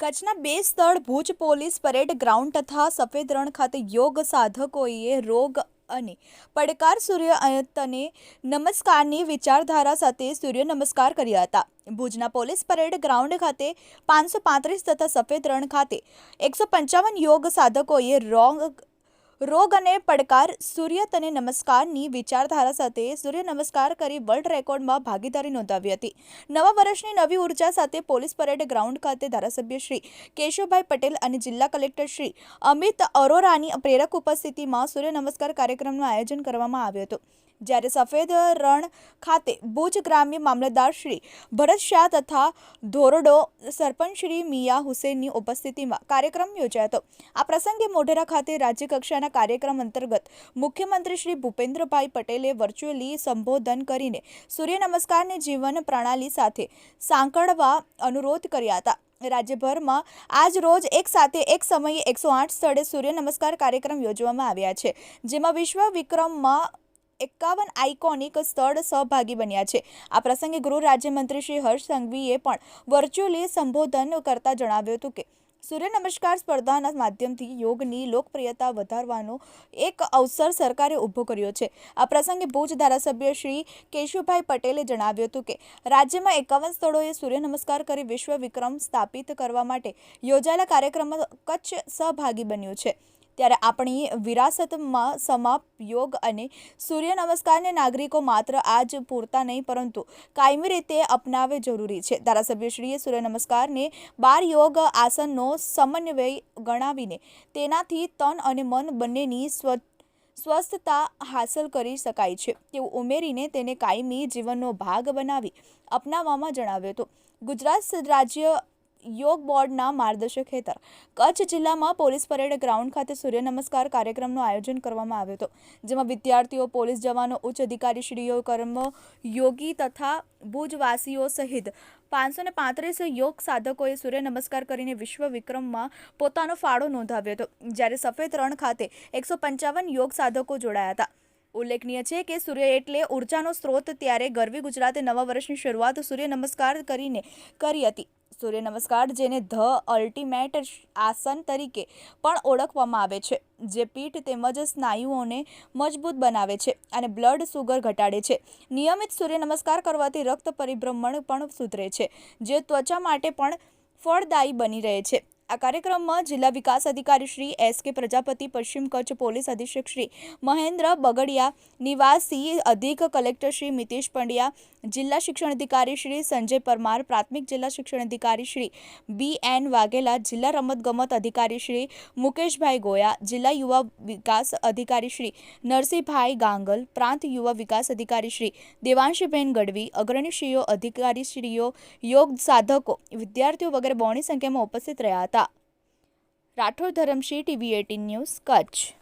કચ્છના બે સ્થળ ભુજ પોલીસ પરેડ ગ્રાઉન્ડ તથા સફેદ રણ ખાતે યોગ સાધકોએ રોગ અને પડકાર સૂર્ય તને નમસ્કારની વિચારધારા સાથે સૂર્ય નમસ્કાર કર્યા હતા. ભુજના પોલીસ પરેડ ગ્રાઉન્ડ ખાતે પાંચસો પાંત્રીસ તથા સફેદ રણ ખાતે એકસો પંચાવન યોગ સાધકોએ રોગ રોગ અને પડકાર સૂર્ય તને નમસ્કારની વિચારધારા સાથે સૂર્ય નમસ્કાર કરી વર્લ્ડ રેકોર્ડમાં ભાગીદારી નોંધાવી હતી. નવા વર્ષની નવી ઊર્જા સાથે પોલીસ પરેડ ગ્રાઉન્ડ ખાતે ધારાસભ્ય શ્રી કેશવભાઈ પટેલ અને જિલ્લા કલેક્ટર શ્રી અમિત અરોરાની પ્રેરક ઉપસ્થિતિમાં સૂર્ય નમસ્કાર કાર્યક્રમનું આયોજન કરવામાં આવ્યું હતું. જ્યારે સફેદ રણ ખાતે ભુજ ગ્રામ્ય મામલતદાર શ્રી ભરત શાહ તથા ધોરડો સરપંચ શ્રી મિયા હુસેનની ઉપસ્થિતિમાં કાર્યક્રમ યોજાયો હતો. આ પ્રસંગે મોઢેરા ખાતે રાજ્યકક્ષાના કાર્યક્રમ અંતર્ગત મુખ્યમંત્રી શ્રી ભૂપેન્દ્રભાઈ પટેલે વર્ચ્યુઅલી સંબોધન કરીને સૂર્ય નમસ્કારને જીવન પ્રણાલી સાથે સાંકળવા અનુરોધ કર્યા હતા. રાજ્યભરમાં આજ રોજ એક સાથે એક સમયે એકસો આઠ સ્થળે સૂર્ય નમસ્કાર કાર્યક્રમ યોજવામાં આવ્યા છે, જેમાં વિશ્વ વિક્રમમાં એકાવન આઇકોનિક સ્થળ સહભાગી બન્યા છે. આ પ્રસંગે ગૃહ રાજ્યમંત્રી શ્રી હર્ષ સંઘવીએ પણ વર્ચ્યુઅલી સંબોધન કરતા જણાવ્યું હતું કે, સૂર્ય નમસ્કાર સ્પર્ધાના માધ્યમથી યોગની લોકપ્રિયતા વધારવાનો એક અવસર સરકારે ઊભો કર્યો છે. આ પ્રસંગે ભુજ ધારાસભ્ય શ્રી કેશુભાઈ પટેલે જણાવ્યું હતું કે, રાજ્યમાં એકાવન સ્થળોએ સૂર્ય નમસ્કાર કરી વિશ્વ વિક્રમ સ્થાપિત કરવા માટે યોજાયેલા કાર્યક્રમમાં કચ્છ સહભાગી બન્યું છે. ત્યારે આપણી વિરાસતમાં સમાપ યોગ અને સૂર્ય નમસ્કારને નાગરિકો માત્ર આજ પૂરતા નહીં, પરંતુ કાયમી રીતે અપનાવે જરૂરી છે. ધારાસભ્યશ્રીએ સૂર્ય નમસ્કારને બાર યોગ આસનનો સમન્વય ગણાવીને તેનાથી તન અને મન બંનેની સ્વ, સ્વસ્થતા હાંસલ કરી શકાય છે. તેવું ઉમેરીને તેને કાયમી જીવનનો ભાગ બનાવી અપનાવવામાં જણાવ્યું હતું. ગુજરાત રાજ્ય યોગ બોર્ડના માર્ગદર્શક હેઠળ કચ્છ જિલ્લામાં પોલીસ પરેડ ગ્રાઉન્ડ ખાતે સૂર્ય નમસ્કાર કાર્યક્રમનું આયોજન કરવામાં આવ્યું હતું, જેમાં વિદ્યાર્થીઓ, પોલીસ જવાનો, ઉચ્ચ અધિકારીશ્રીઓ કર્મયોગી તથા ભુજવાસીઓ સહિત પાંચસો પાંત્રીસ યોગ સાધકોએ સૂર્ય નમસ્કાર કરીને વિશ્વ વિક્રમમાં પોતાનો ફાળો નોંધાવ્યો હતો, જ્યારે સફેદ રણ ખાતે એકસો પંચાવન યોગ સાધકો જોડાયા હતા. ઉલ્લેખનીય છે કે સૂર્ય એટલે ઉર્જાનો સ્ત્રોત ત્યારે ગરવી ગુજરાતે નવા વર્ષની શરૂઆત સૂર્ય નમસ્કાર કરીને કરી હતી. સૂર્ય નમસ્કાર જેને ધ અલ્ટિમેટ આસન તરીકે પણ ઓળખવામાં આવે છે, જે પીઠ તેમજ સ્નાયુઓને મજબૂત બનાવે છે અને બ્લડ સુગર ઘટાડે છે. નિયમિત સૂર્ય નમસ્કાર કરવાથી રક્ત પરિભ્રમણ પણ સુધરે છે, જે ત્વચા માટે પણ ફળદાયી બની રહે છે. આ કાર્યક્રમમાં જિલ્લા વિકાસ અધિકારી શ્રી એસ કે પ્રજાપતિ, પશ્ચિમ કચ્છ પોલીસ અધિક્ષક શ્રી મહેન્દ્ર બગડિયા, નિવાસી અધિક કલેક્ટર શ્રી મિતેશ પંડ્યા જિલ્લા શિક્ષણ અધિકારી શ્રી સંજય પરમાર, પ્રાથમિક જિલ્લા શિક્ષણ અધિકારી શ્રી બી એન વાઘેલા, જિલ્લા રમતગમત અધિકારી શ્રી મુકેશભાઈ ગોયા, જિલ્લા યુવા વિકાસ અધિકારી શ્રી નરસિંહભાઈ ગાંગલ, પ્રાંત યુવા વિકાસ અધિકારી શ્રી દેવાંશીબેન ગઢવી, અગ્રણીશ્રીઓ, અધિકારીશ્રીઓ, યોગ સાધકો, વિદ્યાર્થીઓ વગેરે બહોળી સંખ્યામાં ઉપસ્થિત રહ્યા હતા. Rathod Dharamshi TV eighteen news, Kutch.